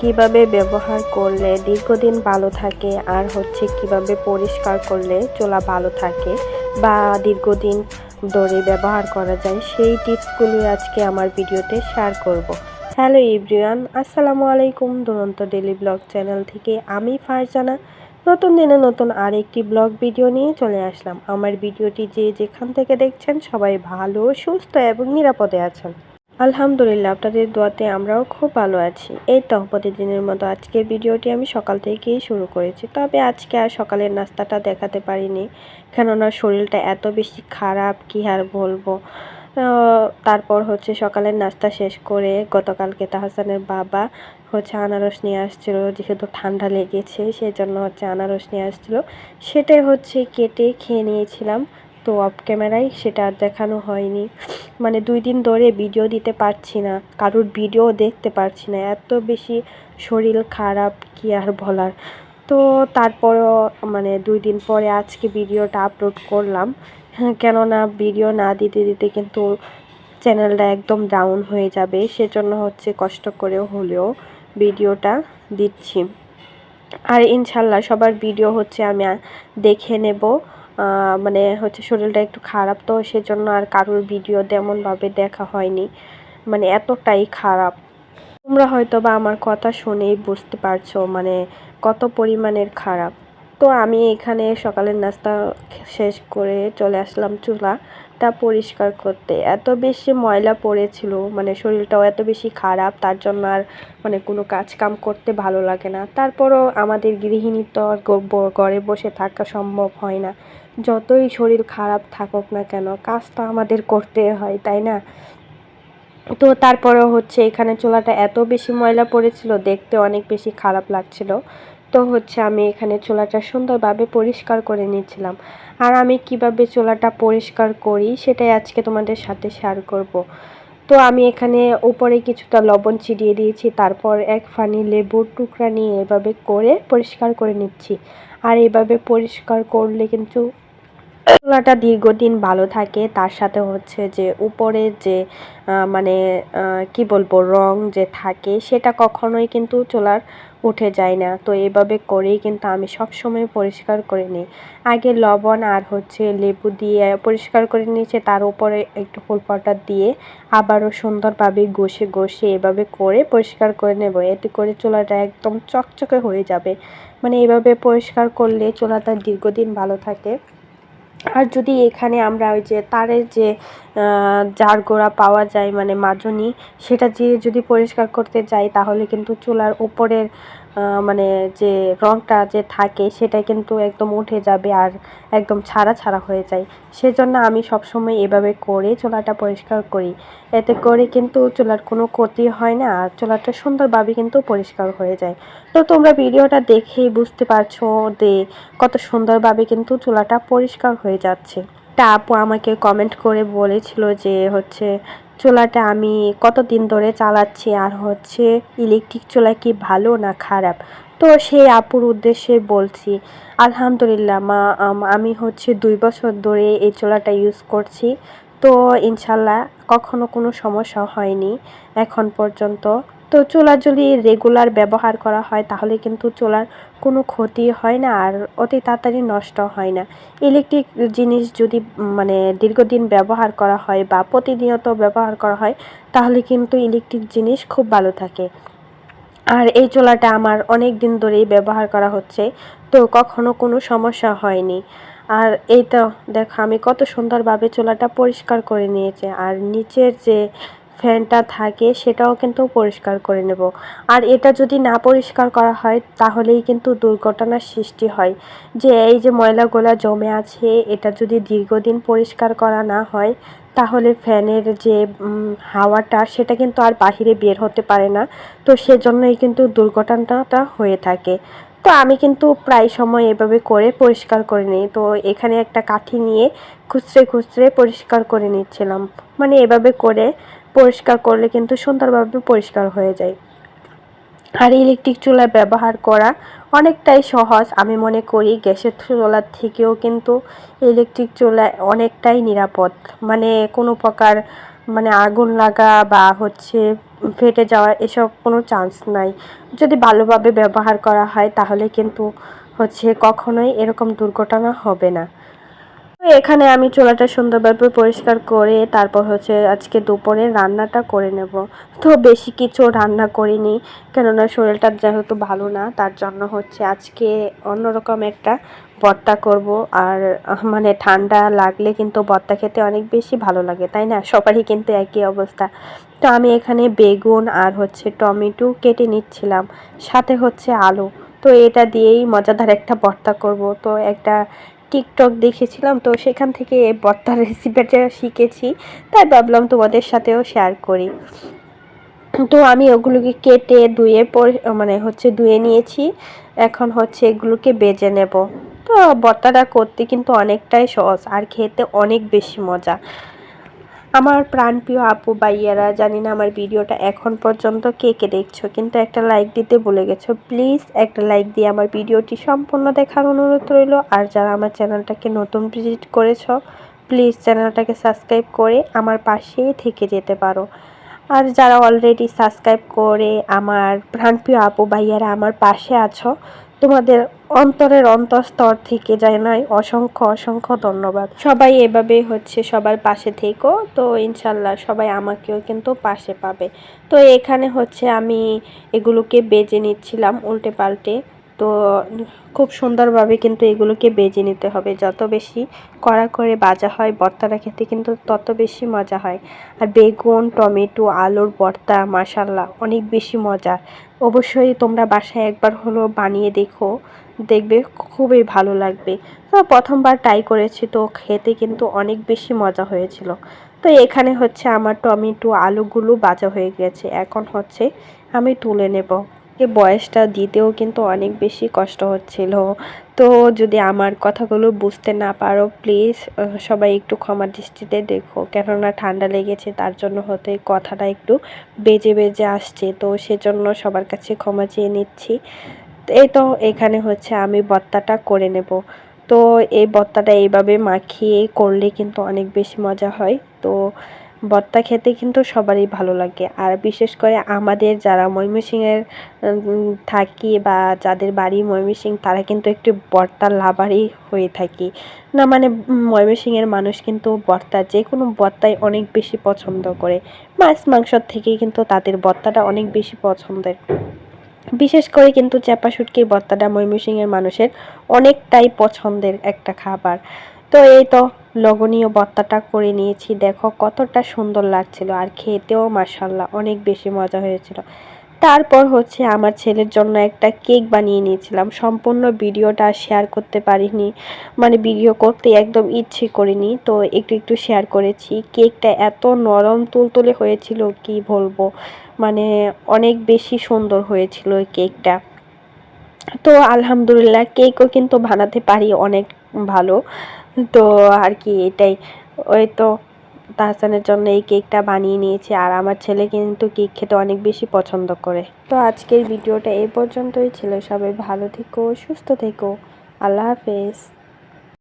কীভাবে ব্যবহার করলে দীর্ঘদিন ভালো থাকে আর হচ্ছে কীভাবে পরিষ্কার করলে চুলা ভালো থাকে বা দীর্ঘদিন ধরে ব্যবহার করা যায়, সেই টিপসগুলি আজকে আমার ভিডিওতে শেয়ার করব। হ্যালো ইব্রিয়ান আসসালামু আলাইকুম। দুরন্ত ডেলি ব্লগ চ্যানেল থেকে আমি ফারজানা। নতুন দিনে নতুন আরেকটি ব্লগ ভিডিও নিয়ে চলে আসলাম। আমার ভিডিওটি যে যেখান থেকে দেখছেন সবাই ভালো, সুস্থ এবং নিরাপদে আছেন। আলহামদুলিল্লাহ, আপনাদের দোয়াতে আমরাও খুব ভালো আছি। এই তো প্রতিদিনের মতো আজকের ভিডিওটি আমি সকাল থেকেই শুরু করেছি। তবে আজকে আর সকালের নাস্তাটা দেখাতে পারিনি, কেননা শরীরটা এত বেশি খারাপ, কি আর বলব। তারপর হচ্ছে সকালের নাস্তা শেষ করে গতকালকে তাহসানের বাবা হচ্ছে আনারস নিয়ে আসছিল, যেহেতু ঠান্ডা লেগেছে, সেজন্য হচ্ছে আনারস নিয়ে আসছিল। সেটাই হচ্ছে কেটে খেয়ে নিয়েছিলাম। তো অফ ক্যামেরায় সেটা আর দেখানো হয়নি। মানে দুই দিন ধরে ভিডিও দিতে পারছি না, কারোর ভিডিও দেখতে পারছি না। এত বেশি শরীর খারাপ, কি আর বলার। তো তারপরও মানে দুই দিন পরে আজকে ভিডিওটা আপলোড করলাম। হ্যাঁ কেননা ভিডিও না দিতে দিতে কিন্তু চ্যানেলটা একদম ডাউন হয়ে যাবে। সেজন্য হচ্ছে কষ্ট করে হলেও ভিডিওটা দিচ্ছি। আর ইনশাল্লাহ সবার ভিডিও হচ্ছে আমি দেখে নেব। মানে হচ্ছে শরীরটা একটু খারাপ, তো সেজন্য আর কারোর ভিডিও তেমনভাবে দেখা হয়নি। মানে এতটাই খারাপ। তোমরা হয়তো বা আমার কথা শুনেই বুঝতে পারছ মানে কত পরিমাণের খারাপ। তো আমি এখানে সকালের নাস্তা শেষ করে চলে আসলাম চুলাটা পরিষ্কার করতে। এত বেশি ময়লা পড়েছিল মানে শরীরটাও এত বেশি খারাপ, তার জন্য আর মানে কোনো কাজ কাম করতে ভালো লাগে না। তারপরও আমাদের গৃহিণী তো আর ঘরে বসে থাকা সম্ভব হয় না। যতই শরীর খারাপ থাকুক না কেন, কাজ তো আমাদের করতে হয়, তাই না? তো তারপরেও হচ্ছে এখানে চোলাটা এত বেশি ময়লা পড়েছিল, দেখতে অনেক বেশি খারাপ লাগছিল। তো হচ্ছে আমি এখানে চোলাটা সুন্দরভাবে পরিষ্কার করে নিচ্ছিলাম আর আমি কীভাবে চোলাটা পরিষ্কার করি সেটাই আজকে তোমাদের সাথে শেয়ার করব। তো আমি এখানে উপরে কিছুটা লবণ ছিটিয়ে দিয়েছি, তারপর এক ফানি লেবুর টুকরা নিয়ে এভাবে করে পরিষ্কার করে নিচ্ছি। আর এভাবে পরিষ্কার করলে কিন্তু চুলাটা দীর্ঘদিন ভালো থাকে। তার সাথে হচ্ছে যে উপরে যে মানে কি বলব, রং যে থাকে, সেটা কখনোই কিন্তু চুলার উঠে যায় না। তো এভাবে করেই কিন্তু আমি সব সময় পরিষ্কার করে নিই। আগে লবণ আর হচ্ছে লেবু দিয়ে পরিষ্কার করে নিয়েছে, তার উপরে একটু ফুল পাউডার দিয়ে আবারও সুন্দরভাবে ঘষে ঘষে এভাবে করে পরিষ্কার করে নেব। এতে করে চুলাটা একদম চকচকে হয়ে যাবে। মানে এভাবে পরিষ্কার করলে চুলাটা দীর্ঘদিন ভালো থাকে। আর যদি এখানে আমরা ওই যে তারের যে জার গোড়া পাওয়া যায় মানে মাজনি, সেটা দিয়ে যদি পরিষ্কার করতে যাই, তাহলে কিন্তু চুলার উপরের মানে যে রঙটা যে থাকে সেটা কিন্তু একদম উঠে যাবে আর একদম ছাড়া ছাড়া হয়ে যায়। সেজন্য আমি সবসময় এভাবে করে চুলাটা পরিষ্কার করি। এতে করে কিন্তু চুলার কোনো ক্ষতি হয় না আর চুলাটা সুন্দরভাবে কিন্তু পরিষ্কার হয়ে যায়। তো তোমরা ভিডিওটা দেখেই বুঝতে পারছ যে কত সুন্দরভাবে কিন্তু চুলাটা পরিষ্কার হয়ে যাচ্ছে। তা আপু আমাকে কমেন্ট করে বলেছিল যে হচ্ছে, চুলাটা আমি কতদিন ধরে চালাচ্ছি আর হচ্ছে ইলেকট্রিক চুলা কি ভালো না খারাপ? তো সেই আপুর উদ্দেশ্যে বলছি, আলহামদুলিল্লাহ মা, আমি হচ্ছে দুই বছর ধরে এই চুলাটা ইউজ করছি। তো ইনশাল্লাহ কখনো কোনো সমস্যা হয়নি। এখন পর্যন্ত তো চুলা যদি রেগুলার ব্যবহার করা হয়, তাহলে কিন্তু চুলার কোনো ক্ষতি হয় না আর অতি তাড়াতাড়ি নষ্ট হয় না। ইলেকট্রিক জিনিস যদি মানে দীর্ঘদিন ব্যবহার করা হয় বা প্রতিনিয়ত ব্যবহার করা হয়, তাহলে কিন্তু ইলেকট্রিক জিনিস খুব ভালো থাকে। আর এই চুলাটা আমার অনেক দিন ধরেই ব্যবহার করা হচ্ছে, তো কখনো কোনো সমস্যা হয়নি। আর এই তো দেখো আমি কত সুন্দরভাবে চুলাটা পরিষ্কার করে নিয়েছে, আর নিচের যে ফ্যানটা থাকে, সেটাও কিন্তু পরিষ্কার করে নেব। আর এটা যদি না পরিষ্কার করা হয়, তাহলেই কিন্তু দুর্ঘটনার সৃষ্টি হয়। যে এই যে ময়লাগুলো জমে আছে, এটা যদি দীর্ঘদিন পরিষ্কার করা না হয়, তাহলে ফ্যানের যে হাওয়াটা, সেটা কিন্তু আর বাহিরে বের হতে পারে না। তো সেজন্যই কিন্তু দুর্ঘটনাটা হয়ে থাকে। তো আমি কিন্তু প্রায় সময় এভাবে করে পরিষ্কার করে নিই। তো এখানে একটা কাঠি নিয়ে খুচরে খুচরে পরিষ্কার করে নিচ্ছিলাম। মানে এভাবে করে পরিষ্কার করলে কিন্তু সুন্দরভাবে পরিষ্কার হয়ে যায়। আর ইলেকট্রিক চুলা ব্যবহার করা অনেকটাই সহজ। আমি মনে করি গ্যাসের চুলার থেকেও কিন্তু ইলেকট্রিক চুলা অনেকটাই নিরাপদ। মানে কোনো প্রকার মানে আগুন লাগা বা হচ্ছে ফেটে যাওয়া এসব কোনো চান্স নাই। যদি ভালোভাবে ব্যবহার করা হয় তাহলে কিন্তু হচ্ছে কখনোই এরকম দুর্ঘটনা হবে না। এখানে আমি চোলাটা সুন্দরভাবে পরিষ্কার করে তারপর হচ্ছে আজকে দুপুরে রান্নাটা করে নেব। তো বেশি কিছু রান্না করিনি, কেননা শরীরটা যেহেতু ভালো না, তার জন্য হচ্ছে আজকে অন্যরকম একটা ভর্তা করব। আর মানে ঠান্ডা লাগলে কিন্তু ভর্তা খেতে অনেক বেশি ভালো লাগে, তাই না? সবারই কিন্তু একই অবস্থা। তো আমি এখানে বেগুন আর হচ্ছে টমেটো কেটে নিচ্ছিলাম, সাথে হচ্ছে আলু। তো এটা দিয়েই মজাদার একটা ভর্তা করব। তো একটা টিকটক দেখেছিলাম, তো সেখান থেকে এই ভর্তার রেসিপিটা শিখেছি। তাই ভাবলাম তোমাদের সাথেও শেয়ার করি। তো আমি ওগুলোকে কেটে ধুয়ে মানে হচ্ছে ধুয়ে নিয়েছি। এখন হচ্ছে এগুলোকে বেজে নেব। তো বর্তাটা করতে কিন্তু অনেকটাই সহজ, আর খেতে অনেক বেশি মজা। আমার প্রাণপ্রিয় আপু ভাইয়ারা জানি না আমার ভিডিওটা এখন পর্যন্ত কে কে দেখছ, কিন্তু একটা লাইক দিতে ভুলে গেছো। প্লিজ একটা লাইক দিয়ে আমার ভিডিওটি সম্পূর্ণ দেখার অনুরোধ রইল। আর যারা আমার চ্যানেলটাকে নতুন ভিজিট করেছ প্লিজ চ্যানেলটাকে সাবস্ক্রাইব করে আমার পাশেই থেকে যেতে পারো। আর যারা অলরেডি সাবস্ক্রাইব করে আমার প্রাণপ্রিয় আপু ভাইয়ারা আমার পাশে আছো তোমাদের অন্তরের অন্তঃস্তর থেকে যায় নাই। অসংখ্য অসংখ্য ধন্যবাদ। সবাই এভাবে হচ্ছে, সবার পাশে থেকো। তো ইনশাল্লাহ সবাই আমাকেও কিন্তু পাশে পাবে। তো এখানে হচ্ছে আমি এগুলোকে বেজে নিচ্ছিলাম উল্টে পাল্টে। তো খুব সুন্দরভাবে কিন্তু এগুলোকে বেজে নিতে হবে। যত বেশি কড়া করে বাজা হয় ভর্তাটা খেতে কিন্তু তত বেশি মজা হয়। আর বেগুন, টমেটো, আলুর ভর্তা মাসাল্লাহ অনেক বেশি মজা। অবশ্যই তোমরা বাসায় একবার হলো বানিয়ে দেখো। দেখবে খুবই ভালো লাগবে। তো প্রথমবার ট্রাই করেছি তো খেতে কিন্তু অনেক বেশি মজা হয়েছিল। তো এখানে হচ্ছে আমার টমেটো, আলুগুলো বাজা হয়ে গেছে। এখন হচ্ছে আমি তুলে নেব। এ বয়সটা দিতেও কিন্তু অনেক বেশি কষ্ট হচ্ছিল। তো যদি আমার কথাগুলো বুঝতে না পারো প্লিজ সবাই একটু ক্ষমা দৃষ্টিতে দেখো। কেননা ঠান্ডা লেগেছে, তার জন্য হতে কথাটা একটু বেজে বেজে আসছে। তো সেজন্য সবার কাছে ক্ষমা চেয়ে নিচ্ছি। এই তো এখানে হচ্ছে আমি ভর্তাটা করে নেব। তো এই ভর্তাটা এইভাবে মাখিয়ে করলে কিন্তু অনেক বেশি মজা হয়। তো ভর্তা খেতে কিন্তু সবারই ভালো লাগে। আর বিশেষ করে আমাদের যারা ময়মনসিংহের থাকি বা যাদের বাড়ি ময়মনসিংহ, তারা কিন্তু একটু ভর্তার লাভারই হয়ে থাকি। না মানে ময়মনসিংহের মানুষ কিন্তু ভর্তা যে কোনো ভর্তাই অনেক বেশি পছন্দ করে। মাছ, মাংসর থেকেই কিন্তু তাদের ভর্তাটা অনেক বেশি পছন্দের। বিশেষ করে কিন্তু চ্যাপা শুটকির ভর্তাটা ময়মনসিংহের মানুষের অনেকটাই পছন্দের একটা খাবার। তো এই তো লগনীয় ভর্তাটা করে নিয়েছি। দেখো কতটা সুন্দর লাগছিল। আর খেতেও মাসাল্লাহ অনেক বেশি মজা হয়েছিল। তারপর হচ্ছে আমার ছেলের জন্য একটা কেক বানিয়ে নিয়েছিলাম। সম্পূর্ণ ভিডিওটা শেয়ার করতে পারিনি। মানে ভিডিও করতে একদম ইচ্ছে করিনি, তো একটু একটু শেয়ার করেছি। কেকটা এত নরম তুলতুলে হয়েছিল, কি বলব? মানে অনেক বেশি সুন্দর হয়েছিল ওই কেকটা। তো আলহামদুলিল্লাহ, কেকও কিন্তু বানাতে পারি অনেক ভালো। তো আর কি এটাই। ওই তো তাহসানের জন্য এই কেকটা বানিয়ে নিয়েছি আর আমার ছেলে কিন্তু কেক খেতে অনেক বেশি পছন্দ করে। তো আজকের ভিডিওটা এই পর্যন্তই ছিল। সবাই ভালো থেকো, সুস্থ থেকো। আল্লাহ হাফেজ।